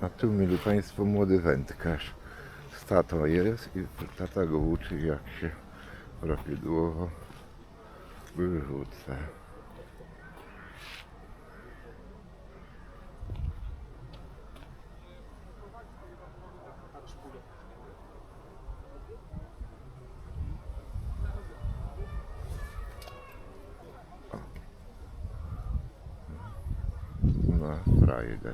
A tu, mili Państwo, młody wędkarz z tatą jest i tata go uczy, jak się prawidłowo wyrzuca. Na frajdę.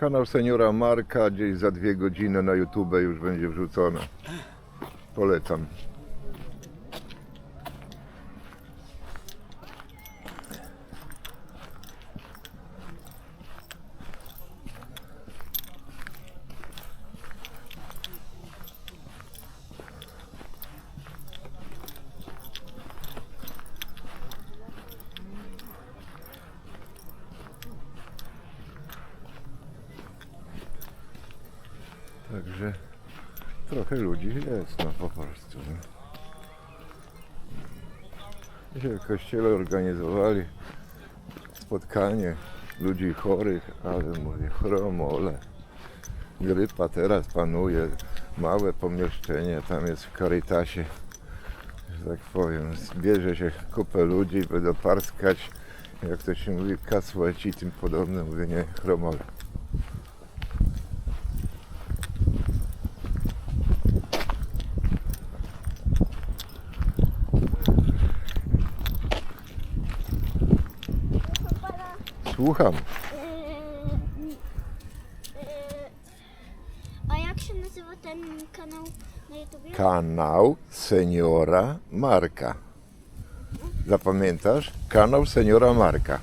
Kanał seniora Marka gdzieś za dwie godziny na YouTube już będzie wrzucony. Polecam. Także trochę ludzi jest, no po prostu. No. W kościele organizowali spotkanie ludzi chorych, ale mówię, chromole. Grypa teraz panuje, małe pomieszczenie, tam jest w Carytasie, że tak powiem, bierze się kupę ludzi będą parskać, jak to się mówi, kasłeci i tym podobne, mówię, nie, chromole. Słucham. A jak się nazywa ten kanał na YouTubie? Kanał seniora Marka. Zapamiętasz? Kanał seniora Marka.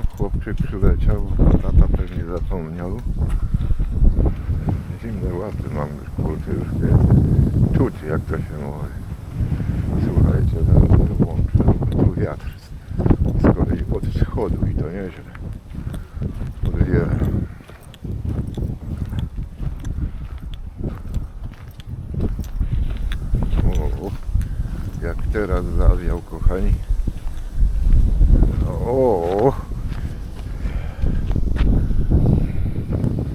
Chłopczyk przyleciał, tata pewnie zapomniał. Zimne łapy mam, kurczę, już nie czuć, jak to się mówi. Słuchajcie, zaraz to włączę, tu wiatr z kolei od wschodu i to nieźle. Podwiera. O, jak teraz zawiał, kochani.